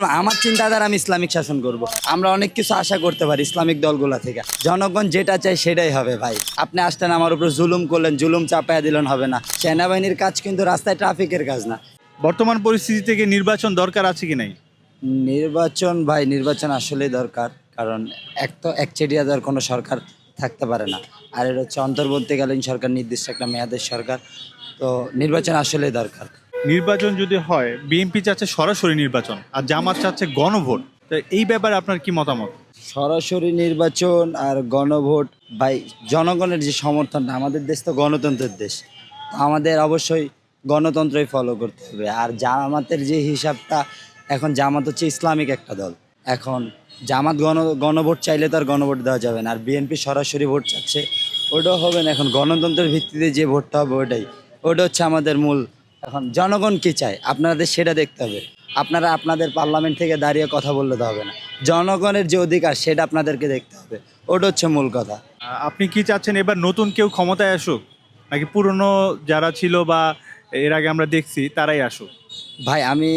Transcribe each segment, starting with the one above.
আমার চিন্তাধারা আমি ইসলামিক শাসন করব। আমরা অনেক কিছু আশা করতে পারি ইসলামিক দলগুলা থেকে। জনগণ যেটা চাই সেটাই হবে ভাই। আপনি আসতেন আমার উপর জুলুম করলেন জুলুম চাপায়া দিলেন হবে না। সেনাবাহিনীর কাজ কিন্তু রাস্তায় ট্রাফিকের কাজ না। বর্তমান পরিস্থিতি থেকে নির্বাচন দরকার আছে কি নাই? নির্বাচন ভাই নির্বাচন আসলেই দরকার। কারণ এক তো একচেটিয়া দেওয়ার কোনো সরকার থাকতে পারে না। আর এটা হচ্ছে অন্তর্বর্তীকালীন সরকার নির্দিষ্ট একটা মেয়াদের সরকার। তো নির্বাচন আসলেই দরকার। নির্বাচন যদি হয় বিএনপি চাচ্ছে সরাসরি নির্বাচন আর জামাত চাচ্ছে গণভোট। তো এই ব্যাপারে আপনার কি মতামত? সরাসরি নির্বাচন আর গণভোট, ভাই, জনগণের যে সমর্থনটা, আমাদের দেশ তো গণতন্ত্রের দেশ। আমাদের অবশ্যই গণতন্ত্রই ফলো করতে হবে। আর জামাতের যে হিসাবটা, এখন জামাত হচ্ছে ইসলামিক একটা দল। এখন জামাত গণ, গণভোট চাইলে তো আর গণভোট দেওয়া যাবে না। আর বিএনপি সরাসরি ভোট চাচ্ছে, ওটাও হবে না। এখন গণতন্ত্রের ভিত্তিতে যে ভোটটা হবে, ওটাই। ওটা হচ্ছে আমাদের মূল এখন জনগণ কি চায়? আপনাদের সেটা দেখতে হবে। আপনারা আপনাদের পার্লামেন্ট থেকে দাঁড়িয়ে কথা বললে তো হবে না। জনগণের যে অধিকার সেটা আপনাদেরকে দেখতে হবে। ওটা হচ্ছে মূল কথা। আপনি কি চাচ্ছেন এবার নতুন কেউ ক্ষমতায় আসুক? নাকি পুরনো যারা ছিল বা এর আগে আমরা দেখছি তারাই আসুক? ভাই আমি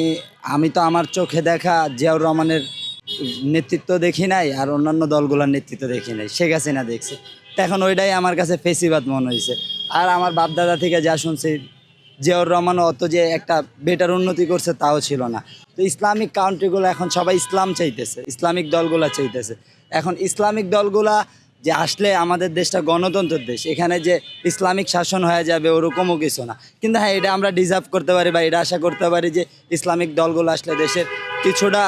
আমি তো আমার চোখে দেখা জিয়াউর রহমানের নেতৃত্ব দেখি নাই আর অন্যান্য দলগুলোর নেতৃত্ব দেখি নাই। শেখ হাসিনা দেখছি। তো এখন ওইটাই আমার কাছে ফেসিবাদ মনে হয়েছে আর আমার বাপদাদা থেকে যা শুনছি জিয়াউর রহমান অত যে একটা বেটার উন্নতি করছে তাও ছিল না। তো ইসলামিক কাউন্ট্রিগুলো এখন সবাই ইসলাম চাইতেছে, ইসলামিক দলগুলা চাইতেছে। এখন ইসলামিক দলগুলা যে আসলে আমাদের দেশটা গণতন্ত্রের দেশ, এখানে যে ইসলামিক শাসন হয়ে যাবে ওরকমও কিছু না। কিন্তু হ্যাঁ এটা আমরা ডিজার্ভ করতে পারি বা এটা আশা করতে পারি যে ইসলামিক দলগুলো আসলে দেশের কিছুটা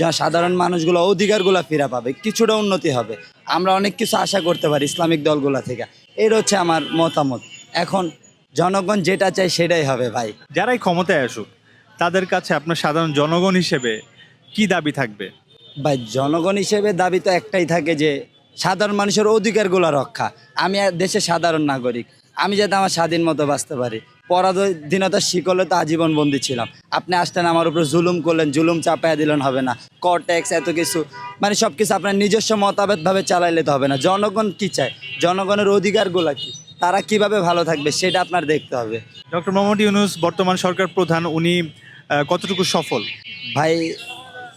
যা সাধারণ মানুষগুলো অধিকারগুলো ফিরে পাবে, কিছুটা উন্নতি হবে। আমরা অনেক কিছু আশা করতে পারি ইসলামিক দলগুলো থেকে। এর হচ্ছে আমার মতামত। এখন জনগণ যেটা চাই সেটাই হবে ভাই। যারাই ক্ষমতায় আসুক তাদের কাছে আপনার সাধারণ জনগণ হিসেবে কি দাবি থাকবে? ভাই জনগণ হিসেবে দাবি তো একটাই থাকে যে সাধারণ মানুষের অধিকারগুলো রক্ষা। আমি দেশের সাধারণ নাগরিক। আমি যাতে আমার স্বাধীন মতো বাঁচতে পারি। পরাধীনতার শিকলে তো আজীবন বন্দি ছিলাম। আপনি আসতেন আমার উপর জুলুম করলেন জুলুম চাপায়া দিলেন হবে না। কর ট্যাক্স এত কিছু মানে সব কিছু আপনার নিজস্ব মতামতভাবে চালাইলে তো হবে না। জনগণ কি চায়? জনগণের অধিকারগুলো কি? তারা কীভাবে ভালো থাকবে সেটা আপনার দেখতে হবে। ডক্টর মোহাম্মদ ইউনুস বর্তমান সরকার প্রধান উনি কতটুকু সফল? ভাই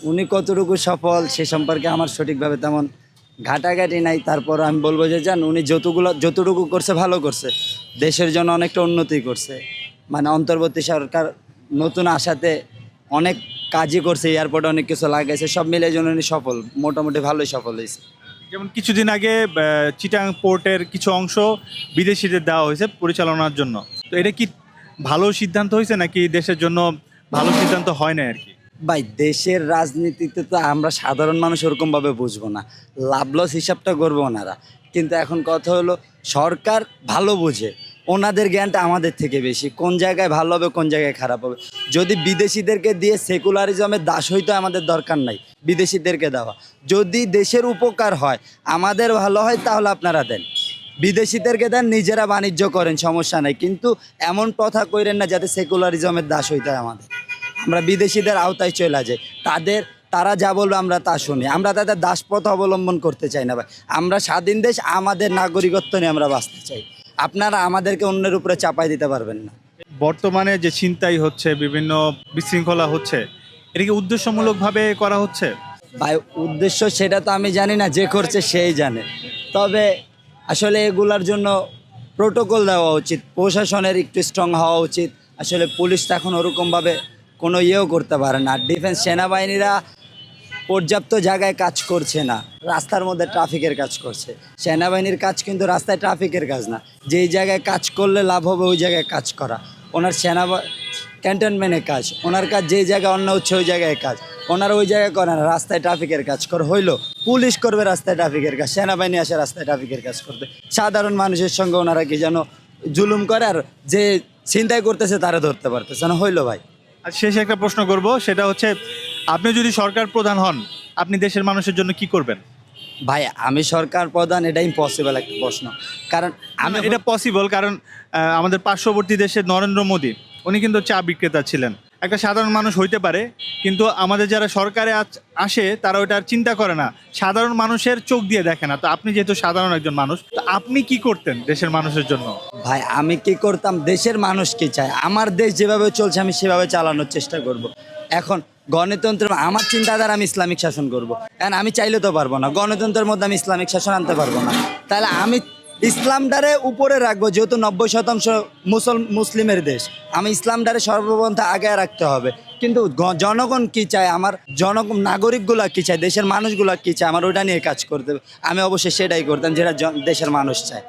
উনি কতটুকু সফল সে সম্পর্কে আমার সঠিকভাবে তেমন ঘাটাঘাটি নাই। তারপর আমি বলব যে যান উনি যতগুলো যতটুকু করছে ভালো করছে। দেশের জন্য অনেকটা উন্নতি করছে। মানে অন্তর্বর্তী সরকার নতুন আশাতে অনেক কাজই করছে এয়ারপোর্টে অনেক কিছু লাগাইছে সব মিলে জন্য উনি সফল মোটামুটি ভালোই সফল হয়েছে। যেমন কিছুদিন আগে চিটাং পোর্টের কিছু অংশ বিদেশিদের দেওয়া হয়েছে পরিচালনার জন্য। তো এটা কি ভালো সিদ্ধান্ত হয়েছে নাকি দেশের জন্য ভালো সিদ্ধান্ত হয় না আর কি? ভাই, দেশের রাজনীতিতে তো আমরা সাধারণ মানুষ ওরকমভাবে বুঝব না। লাভ লস হিসাবটা করব ওনারা কিন্তু এখন কথা হলো, সরকার ভালো বোঝে। ওনাদের জ্ঞানটা আমাদের থেকে বেশি। কোন জায়গায় ভালো হবে, কোন জায়গায় খারাপ হবে। যদি বিদেশিদেরকে দিয়ে সেকুলারিজমের দাস হইতে আমাদের দরকার নাই, বিদেশিদেরকে দেওয়া। যদি দেশের উপকার হয়, আমাদের ভালো হয়, তাহলে আপনারা দেন। বিদেশিদেরকে দেন, নিজেরা বাণিজ্য করেন, সমস্যা নাই। কিন্তু এমন কথা কইরেন না যাতে সেকুলারিজমের দাস হইতে হয় আমাদের। আমরা বিদেশিদের আওতায় চলে যাই। তাদের, তারা যা বলবে আমরা তা শুনি। আমরা তাদের দাসপথ অবলম্বন করতে চাই না ভাই। আমরা স্বাধীন দেশ, আমাদের নাগরিকত্ব নিয়ে আমরা বাঁচতে চাই। আপনারা আমাদেরকে অন্যের উপরে চাপাই দিতে পারবেন না। বর্তমানে যে ছিনতাই হচ্ছে বিভিন্ন বিশৃঙ্খলা হচ্ছে এটা কি উদ্দেশ্যমূলকভাবে করা হচ্ছে? ভাই উদ্দেশ্য সেটা তো আমি জানি না যে করছে সেই জানে। তবে আসলে এগুলার জন্য প্রোটোকল দেওয়া উচিত প্রশাসনের একটু স্ট্রং হওয়া উচিত। আসলে পুলিশ তো এখন ওরকমভাবে কোনো ইয়েও করতে পারে না। ডিফেন্স সেনাবাহিনীরা পর্যাপ্ত জায়গায় কাজ করছে না। রাস্তার মধ্যে ট্রাফিকের কাজ করছে। সেনাবাহিনীর কাজ কিন্তু রাস্তায় ট্রাফিকের কাজ না। যেই জায়গায় কাজ করলে লাভ হবে, ওই জায়গায় কাজ করা। ওনার সেনা ক্যান্টনমেন্টের কাজ। ওনার কাজ যেই জায়গায় অন্য হচ্ছে, ওই জায়গায় কাজ। ওনারা ওই জায়গায় করে না, রাস্তায় ট্রাফিকের কাজ করে। হইল, পুলিশ করবে রাস্তায় ট্রাফিকের কাজ। সেনাবাহিনী আসে রাস্তায় ট্রাফিকের কাজ করবে সাধারণ মানুষের সঙ্গে ওনারা কি যেন জুলুম করে, আর যে চিন্তাই করতেছে, তারা ধরতে পারতেছে না। হইল ভাই। আর শেষে একটা প্রশ্ন করব, সেটা হচ্ছে আপনি যদি সরকার প্রধান হন আপনি দেশের মানুষের জন্য কি করবেন? ভাই আমি সরকার প্রধান এটা ইম্পসিবল একটা প্রশ্ন। কারণ আমি এটা পসিবল কারণ আমাদের পার্শ্ববর্তী দেশের নরেন্দ্র মোদী উনি কিন্তু চা বিক্রেতা ছিলেন। একটা সাধারণ মানুষ হইতে পারে কিন্তু আমাদের যারা সরকারে আসে তারা ওটা আর চিন্তা করে না। সাধারণ মানুষের চোখ দিয়ে দেখে না। তো আপনি যেহেতু সাধারণ একজন মানুষ তো আপনি কি করতেন দেশের মানুষের জন্য? ভাই আমি কি করতাম? দেশের মানুষ কি চায়? আমার দেশ যেভাবে চলছে আমি সেভাবে চালানোর চেষ্টা করব। এখন গণতন্ত্র আমার চিন্তাধারা আমি ইসলামিক শাসন করব। এখন আমি চাইলে তো পারব না। গণতন্ত্রের মধ্যে আমি ইসলামিক শাসন আনতে পারব না। তাহলে আমি ইসলামটারে উপরে রাখব, যেহেতু নব্বই শতাংশ মুসল মুসলিমের দেশ। আমি ইসলামটারে সর্বপন্থা আগে রাখতে হবে। কিন্তু জনগণ কি চায়? আমার জনগণ নাগরিকগুলা কি চায়? দেশের মানুষগুলা কি চায়? আমার ওটা নিয়ে কাজ করতে আমি অবশ্যই সেটাই করতাম যেটা জন- দেশের মানুষ চায়।